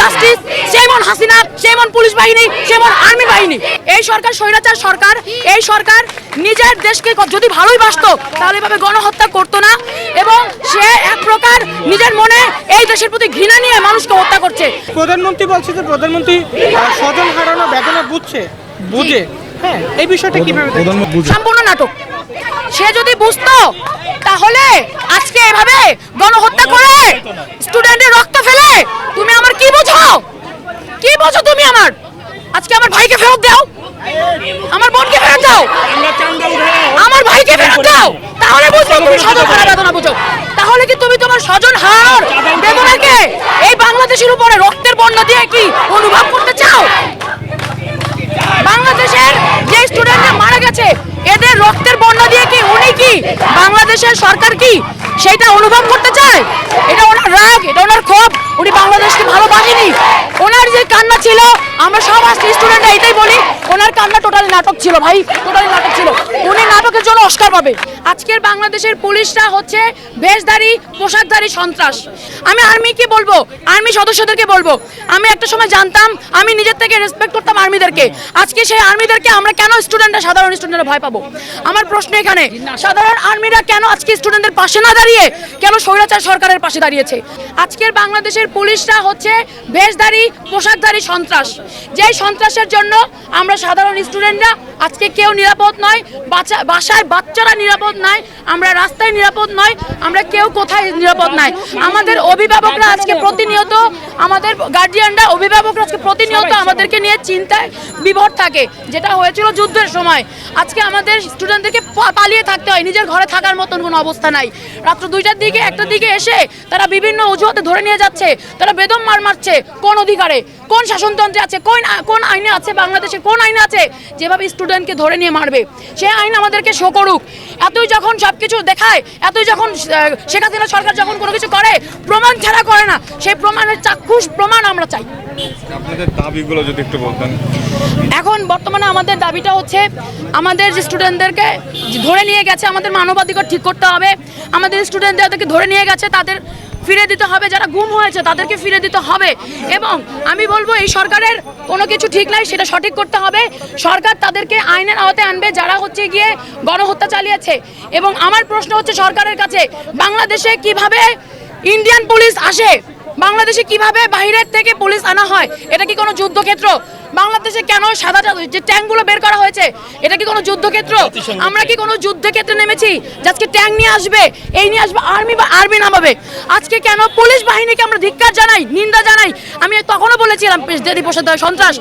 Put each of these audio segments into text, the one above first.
Justice যেমন হাসিনা যেমন police বাহিনী যেমন আর্মি বাহিনী। এই সরকার স্বৈরাচার সরকার এই সরকার নিজের দেশকে যদি ভালোই বাসতো তাহলে এভাবে গণহত্যা করতো না। এবং সে এক প্রকার নিজের মনে এই দেশের প্রতি ঘৃণা নিয়ে মানুষকে হত্যা করছে। প্রধানমন্ত্রী বলছে যে প্রধানমন্ত্রী স্বজন হারানো বেদনা বুঝছে বুঝে। হ্যাঁ এই বিষয়টা কীভাবে সম্পূর্ণ নাটক। সে যদি বুঝতো, তাহলে আজকে এভাবে গণহত্যা করে স্টুডেন্টের রক্ত ফেলে, তুমি আমার কি বোঝো? কি বোঝো তুমি আমার? আজকে আমার ভাইকে ফেরত দাও। আমার বোনকে ফেরত দাও। আমার ভাইকে ফেরত দাও। তাহলে বুঝবে তুমি স্বজন হারা বেদনা বুঝো। তাহলে কি তুমি তোমার স্বজন হারানোর বেদনাকে এই বাংলাদেশের উপরে রক্তের বন্যা দিয়ে কি অনুভব করতে চাও? বাংলাদেশের যে স্টুডেন্টরা মারা গেছে, এদের রক্তের বন্যা দিয়ে কি উনি কি বাংলাদেশের সরকার কি? সেটা অনুভব করতে চায়? এটা ওনার রাগ, এটা ওনার ক্ষোভ। উনি বাংলাদেশকে ভালোবাসেনি। ওনার যে কান্না ছিল, আমরা সব আজকে স্টুডেন্টরা এটাই বলি, ওনার কান্না টোটালি নাটক ছিল, ভাই টোটালি নাটক ছিল। উনি নাটকের জন্য অস্কার পাবে। আজকের বাংলাদেশের পুলিশরা হচ্ছে বেশধারী, পোশাকধারী সন্ত্রাস। আমি আর্মিকে বলব, আর্মি সদস্যদেরকে বলব, আমি একটা সময় জানতাম, আমি নিজের থেকে রেসপেক্ট করতাম আর্মিদেরকে। আজকে সেই আর্মিদেরকে আমরা কেন স্টুডেন্টরা সাধারণ স্টুডেন্টরা ভয় পাবো? আমার প্রশ্ন এখানে, সাধারণ আর্মিরা কেন আজকে স্টুডেন্টদের পাশে না দাঁড়িয়ে, কেন স্বৈরাচার সরকারের পাশে দাঁড়িয়েছে? আজকের বাংলাদেশের পুলিশরা হচ্ছে বেশধারী পোশাকধারী সন্ত্রাস। যেই সন্ত্রাসের জন্য আমরা সাধারণ স্টুডেন্টরা আজকে কেউ নিরাপদ নয় বাচ্চা বাসায় বাচ্চারা নিরাপদ নয়, আমরা রাস্তায় নিরাপদ নয়, আমরা কেউ কোথায় নিরাপদ নয়। আমাদের অভিভাবকরা আজকে প্রতিনিয়ত আমাদের গার্জিয়ানরা অভিভাবকরা আজকে প্রতিনিয়ত আমাদেরকে নিয়ে চিন্তায় বিভর থাকে যেটা হয়েছিল যুদ্ধের সময়। আজকে আমাদের স্টুডেন্টদেরকে পালিয়ে থাকতে হয় নিজের ঘরে থাকার মতন কোনো অবস্থা নাই। রাত্র দুইটার দিকে একটার দিকে এসে তারা বিভিন্ন অজুহাতে ধরে নিয়ে যাচ্ছে তারা বেদম মার মারছে কোন অধিকারে? কোন শাসনতন্ত্রে আছে কোন কোন আইনে আছে বাংলাদেশে কোন আইনে আছে যেভাবে স্টুডেন্টকে ধরে নিয়ে মারবে? সেই আইন আমাদেরকে শো করুক। এতই যখন সব কিছু দেখায় এতই যখন শেখ হাসিনা সরকার যখন কোনো কিছু করে প্রমাণ ছাড়া করে না। সেই প্রমাণের চাক্ষুষ প্রমাণ আমরা চাই। আপনাদের দাবিগুলো যদি একটু বলতেন। এখন বর্তমানে আমাদের দাবিটা হচ্ছে আমাদের যে স্টুডেন্টদেরকে ধরে নিয়ে গেছে আমাদের মানবাধিকার ঠিক করতে হবে। আমাদের স্টুডেন্টদেরকে ধরে নিয়ে গেছে তাদের ফিরে দিতে হবে, যারা গুম হয়েছে তাদেরকে ফিরে দিতে হবে। এবং আমি বলব, এই সরকারের কোনো কিছু ঠিক নাই, সেটা সঠিক করতে হবে। সরকার তাদেরকে আইনের আওতায় আনবে, যারা হচ্ছে গিয়ে গণহত্যা চালিয়েছে। এবং আমার প্রশ্ন হচ্ছে সরকারের কাছে, বাংলাদেশে কীভাবে ইন্ডিয়ান পুলিশ আসে? বাংলাদেশে কীভাবে বাইরের থেকে পুলিশ আনা হয়? এটা কি কোনো যুদ্ধক্ষেত্র? বাংলাদেশে কেন সাদাটা যে ট্যাঙ্কগুলো বের করা হয়েছে এটা কি কোনো যুদ্ধক্ষেত্র? আমরা কি কোনো যুদ্ধক্ষেত্রে নেমেছি? যে আজকে ট্যাঙ্ক নিয়ে আসবে এই নিয়ে আসবে আর্মি বা আর্মি নামাবে। আজকে কেন পুলিশ বাহিনীকে আমরা ধিক্কার জানাই নিন্দা জানাই? আমি তখনও বলেছিলাম দেদি প্রসাদ সন্ত্রাস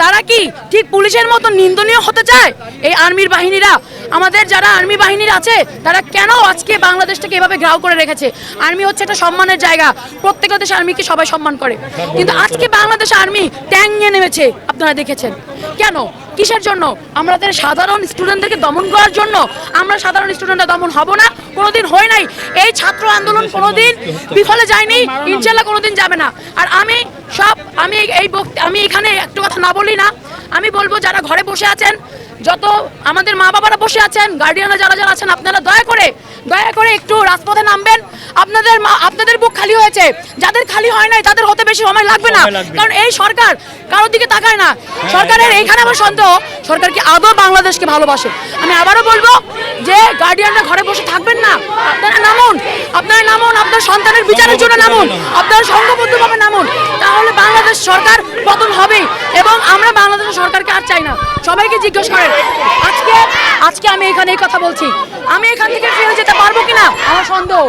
তারা কি ঠিক পুলিশের মতো নিন্দনীয় হতে চায়? এই আর্মির বাহিনীরা আমাদের যারা আর্মি বাহিনীর আছে তারা কেন আজকে বাংলাদেশটাকে এভাবে ঘ্রাও করে রেখেছে? আর্মি হচ্ছে একটা সম্মানের জায়গা প্রত্যেকটা দেশে আর্মিকে সবাই সম্মান করে। কিন্তু আজকে বাংলাদেশ আর্মি ট্যাঙ্ক নিয়ে নেমেছে। আপনারা দেখেছেন। কেন? কিসের জন্য? আমাদের সাধারণ স্টুডেন্টদেরকে দমন করার জন্য আমরা সাধারণ স্টুডেন্টরা দমন হব না, কোনোদিন হয় নাই। এই ছাত্র আন্দোলন কোনোদিন বিফলে যায়নি, ইনশাল্লাহ কোনোদিন যাবে না। আর আমি সব, আমি এই- আমি এখানে একটু কথা না বলি না, আমি বলব যারা ঘরে বসে আছেন যত আমাদের মা বাবারা বসে আছেন গার্ডিয়ানরা যারা যারা আছেন আপনারা দয়া করে দয়া করে একটু রাজপথে নামবেন। আপনাদের মা আপনাদের বুক খালি হয়েছে। যাদের খালি হয় নাই তাদের হতে বেশি সময় লাগবে না। কারণ এই সরকার কারোর দিকে তাকায় না। সরকারের এইখানে আমার সন্দেহ সরকার কি আদৌ বাংলাদেশকে ভালোবাসে? আমি আবারও বলব যে গার্ডিয়ানরা ঘরে বসে থাকবেন না। আপনারা নামুন। আপনারা নামুন। আপনার সন্তানের বিচারের জন্য নামুন। আপনারা সংঘবদ্ধভাবে নামুন। তাহলে বাংলাদেশ সরকার পতন হবেই। এবং আমরা বাংলাদেশের সরকারকে চাই না। সবাইকে জিজ্ঞেস করেন আজকে আজকে আমি এখানে এই কথা বলছি। আমি এখান থেকে ফিরে যেতে পারব কিনা? আমার সন্দেহ।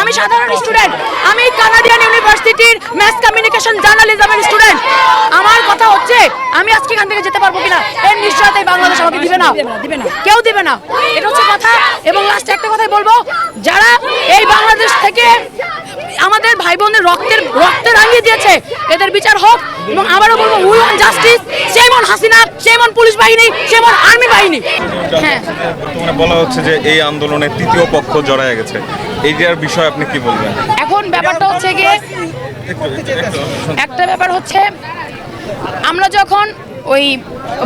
আমি সাধারণ স্টুডেন্ট আমি কানাডিয়ান ইউনিভার্সিটির ম্যাস কমিউনিকেশন জার্নালিজমের স্টুডেন্ট আমার কথা হচ্ছে আমি আজকে এখান থেকে যেতে পারব কিনা? এর নিশ্চয়তাই বাংলাদেশ আমাকে দিবে না। দিবে না কেউ দিবে না। এটা হচ্ছে কথা। এবং লাস্টে একটা কথাই বলব যারা এই বাংলাদেশ থেকে আমাদের ভাই বোনদের রক্তের রক্তে রাঙিয়ে দিয়েছে। এদের বিচার হোক এবং আবারও বলব উই ওয়ান্ট জাস্টিস। যেমন হাসিনা যেমন পুলিশ বাহিনী যেমন আর্মি বাহিনী। হ্যাঁ। বলা হচ্ছে যে এই আন্দোলনে তৃতীয় পক্ষ জড়ায় গেছে। এইটার বিষয়ে আপনি কি বলবেন? এখন ব্যাপারটা হচ্ছে গিয়ে একটা ব্যাপার হচ্ছে আমরা যখন ওই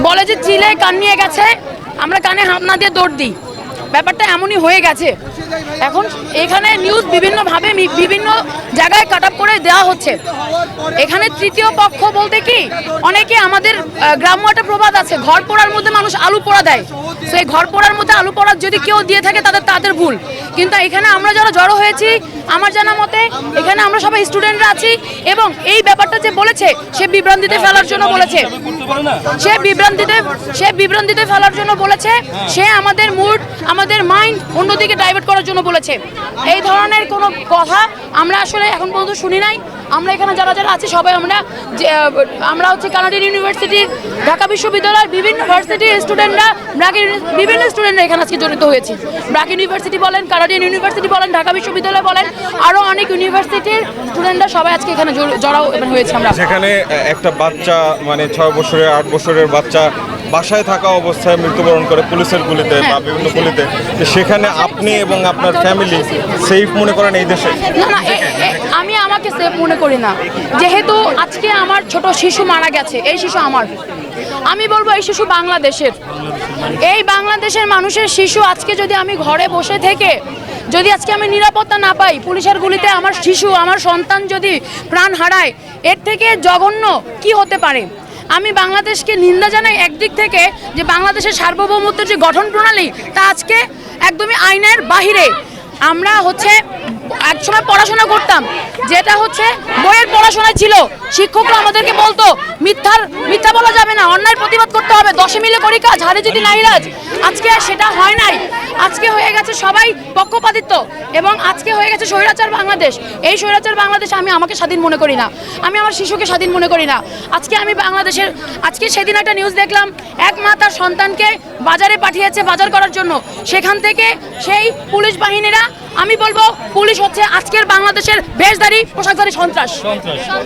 বলে যে চিলে কান নিয়ে গেছে আমরা কানে হাত না দিয়ে দৌড় দিই। ব্যাপারটা এমনই হয়ে গেছে। এখন এখানে নিউজ বিভিন্নভাবে বিভিন্ন জায়গায় কাট আপ করে দেওয়া হচ্ছে। এখানে তৃতীয় পক্ষ বলতে কি, অনেকে আমাদের গ্রাম্য একটা প্রবাদ আছে, ঘর পোড়ার মধ্যে মানুষ আলু পোড়া দেয়। সেই ঘর পোড়ার মধ্যে আলু পোড়া যদি কেউ দিয়ে থাকে, তাদের তাদের ভুল। কিন্তু এখানে আমরা যারা জড়ো হয়েছি, আমার জানা মতে, এখানে আমরা সবাই স্টুডেন্টরা আছি এবং এই ব্যাপারটা যে বলেছে, সে বিভ্রান্তিতে ফেলার জন্য বলেছে। সে বিভ্রান্তিতে সে বিভ্রান্তিতে ফেলার জন্য বলেছে। সে আমাদের মুড আমাদের মাইন্ড অন্যদিকে ডাইভার্ট করার জন্য বলেছে। এই ধরনের কোনো কথা আমরা আসলে এখন পর্যন্ত শুনি নাই। আমরা এখানে যারা যারা আছি, সবাই আমরা যে আমরা হচ্ছে কানাডিয়ান ইউনিভার্সিটির ঢাকা বিশ্ববিদ্যালয়ের বিভিন্ন ভার্সিটির স্টুডেন্টরা ইউনি- বিভিন্ন স্টুডেন্টরা এখানে আজকে জড়িত হয়েছে। ব্র্যাক ইউনিভার্সিটি বলেন কানাডিয়ান ইউনিভার্সিটি বলেন, ঢাকা বিশ্ববিদ্যালয় বলেন আরও অনেক ইউনিভার্সিটির স্টুডেন্টরা সবাই আজকে এখানে জড়- জড়াও হয়েছে আমরা। যেখানে একটা বাচ্চা মানে ছয় বছরের, আট বছরের বাচ্চা বাসায় থাকা অবস্থায় মৃত্যুবরণ করে পুলিশের গুলিতে বা হ্যাঁ। বিভিন্ন গুলিতে সেখানে আপনি এবং আপনার ফ্যামিলি সেফ মনে করেন এই দেশে? না আমি আমাকে সেফ মনে করি না। যেহেতু আজকে আমার ছোট শিশু মারা গেছে এই শিশু আমার। আমি বলব এই শিশু বাংলাদেশের। এই বাংলাদেশের মানুষের শিশু আজকে যদি আমি ঘরে বসে থেকে যদি আজকে আমি নিরাপত্তা না পাই পুলিশের গুলিতে আমার শিশু আমার সন্তান যদি প্রাণ হারায় এর থেকে জঘন্য কি হতে পারে? আমি বাংলাদেশকে নিন্দা জানাই একদিক থেকে যে বাংলাদেশের সার্বভৌমত্বের যে গঠন প্রণালী তা আজকে একদমই আইনের বাহিরে। আমরা হচ্ছে একসময় পড়াশোনা করতাম। যেটা হচ্ছে বইয়ের পড়াশোনা ছিল। শিক্ষকরা আমাদেরকে বলতো, মিথ্যার, মিথ্যা বলা যাবে না অন্যায় প্রতিবাদ করতে হবে, দশে মিলে করি কাজ, হারে যদি নাইরাজ আজকে সেটা হয় নাই। আজকে হয়ে গেছে সবাই পক্ষপাতিত্ব এবং আজকে হয়ে গেছে স্বৈরাচার বাংলাদেশ। এই স্বৈরাচার বাংলাদেশ আমি আমাকে স্বাধীন মনে করি না। আমি আমার শিশুকে স্বাধীন মনে করি না। আজকে আমি বাংলাদেশের, আজকে সেদিন একটা নিউজ দেখলাম, এক মা তার সন্তানকে বাজারে পাঠিয়েছে বাজার করার জন্য। সেখান থেকে সেই পুলিশ বাহিনীরা আমি বলব, পুলিশ হচ্ছে আজকের বাংলাদেশের বেশধারী পোশাকধারী সন্ত্রাস।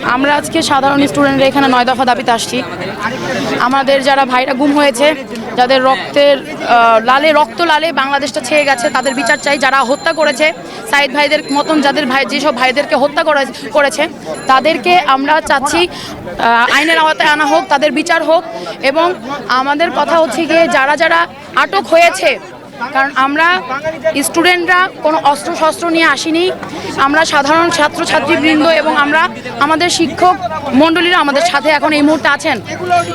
আমরা আজকে সাধারণ স্টুডেন্টরা এখানে নয় দফা দাবিতে আসছি। আমাদের যারা ভাইরা গুম হয়েছে, যাদের রক্তের লালে, রক্ত লালে বাংলাদেশটা ছেয়ে গেছে, তাদের বিচার চাই। যারা হত্যা করেছে, সাইদ ভাইদের মতন যাদের ভাই, যেসব ভাইদেরকে হত্যা করে- করেছে, তাদেরকে আমরা চাচ্ছি আইনের আওতায় আনা হোক, তাদের বিচার হোক। এবং আমাদের কথা হচ্ছে গিয়ে, যারা যারা আটক হয়েছে কারণ আমরা স্টুডেন্টরা কোনো অস্ত্র শস্ত্র নিয়ে আসিনি। আমরা সাধারণ ছাত্রছাত্রীবৃন্দ এবং আমরা আমাদের শিক্ষক মণ্ডলীরা আমাদের সাথে এখন এই মুহূর্তে আছেন।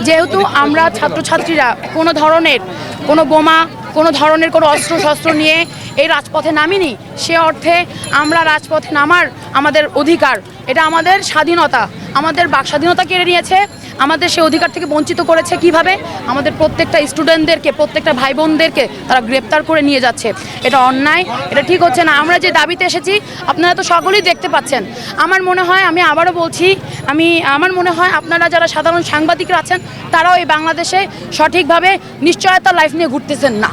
যেহেতু আমরা ছাত্রছাত্রীরা কোনো ধরনের কোনো বোমা, কোনো ধরনের কোনো অস্ত্র শস্ত্র নিয়ে এই রাজপথে নামিনি, সে অর্থে আমরা রাজপথে নামার আমাদের অধিকার এটা আমাদের স্বাধীনতা। আমাদের বাক স্বাধীনতা কেড়ে নিয়েছে। আমাদের সে অধিকার থেকে বঞ্চিত করেছে কীভাবে? আমাদের প্রত্যেকটা স্টুডেন্টদেরকে প্রত্যেকটা ভাই বোনদেরকে তারা গ্রেপ্তার করে নিয়ে যাচ্ছে। এটা অন্যায়, এটা ঠিক হচ্ছে না। আমরা যে দাবিতে এসেছি, আপনারা তো সকলেই দেখতে পাচ্ছেন। আমার মনে হয়, আমি আবারও বলছি, আমি, আমার মনে হয় আপনারা যারা সাধারণ সাংবাদিকরা আছেন, তারাও এই বাংলাদেশে সঠিকভাবে নিশ্চয়তা লাইফ নিয়ে ঘুরতেছেন না।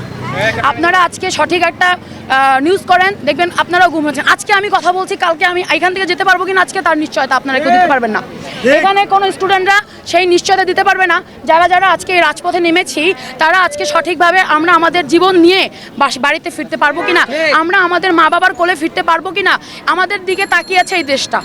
আপনারা আজকে সঠিক একটা নিউজ করেন দেখবেন আপনারাও গুম হচ্ছেন আজকে আমি কথা বলছি কালকে আমি এখান থেকে যেতে পারব কিনা আজকে তার নিশ্চয়তা আপনারা কেউ দিতে পারবেন না। এখানে কোনো স্টুডেন্টরা সেই নিশ্চয়তা দিতে পারবে না। যারা যারা আজকে এই রাজপথে নেমেছি তারা আজকে সঠিকভাবে আমরা আমাদের জীবন নিয়ে বাড়িতে ফিরতে পারব কিনা আমরা আমাদের মা বাবার কোলে ফিরতে পারব কিনা আমাদের দিকে তাকিয়ে আছে এই দেশটা।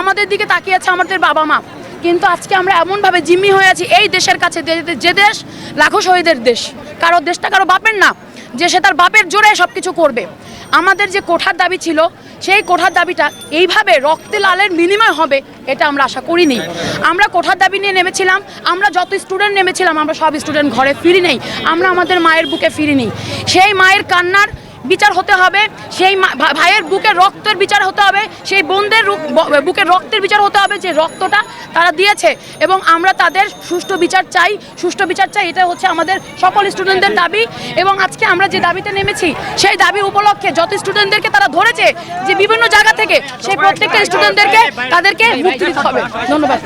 আমাদের দিকে তাকিয়ে আছে আমাদের বাবা মা কিন্তু আজকে আমরা এমনভাবে জিম্মি হয়ে আছি এই দেশের কাছে, যে- দেশ লাখো শহীদের দেশ। কারও দেশটা কারও বাপের না, যে সে তার বাপের জোরে সব কিছু করবে। আমাদের যে কোঠার দাবি ছিল, সেই কোঠার দাবিটা এইভাবে রক্তে লালের বিনিময় হবে, এটা আমরা আশা করিনি। আমরা কোঠার দাবি নিয়ে নেমেছিলাম, আমরা যত স্টুডেন্ট নেমেছিলাম, আমরা সব স্টুডেন্ট ঘরে ফিরি নেই আমরা আমাদের মায়ের বুকে ফিরিনি। সেই মায়ের কান্নার বিচার হতে হবে, সেই ভাইয়ের বুকের রক্তের বিচার হতে হবে, সেই বোনদের রু- ব- বুকের রক্তের বিচার হতে হবে, যে রক্তটা তারা দিয়েছে। এবং আমরা তাদের সুষ্ঠু বিচার চাই, সুষ্ঠু বিচার চাই, এটা হচ্ছে আমাদের সকল স্টুডেন্টদের দাবি। এবং আজকে আমরা যে দাবিতে নেমেছি, সেই দাবি উপলক্ষে যত স্টুডেন্টদেরকে তারা ধরেছে, যে বিভিন্ন জায়গা থেকে, সেই প্রত্যেকটা স্টুডেন্টদেরকে তাদেরকে মুক্তি দিতে হবে। ধন্যবাদ।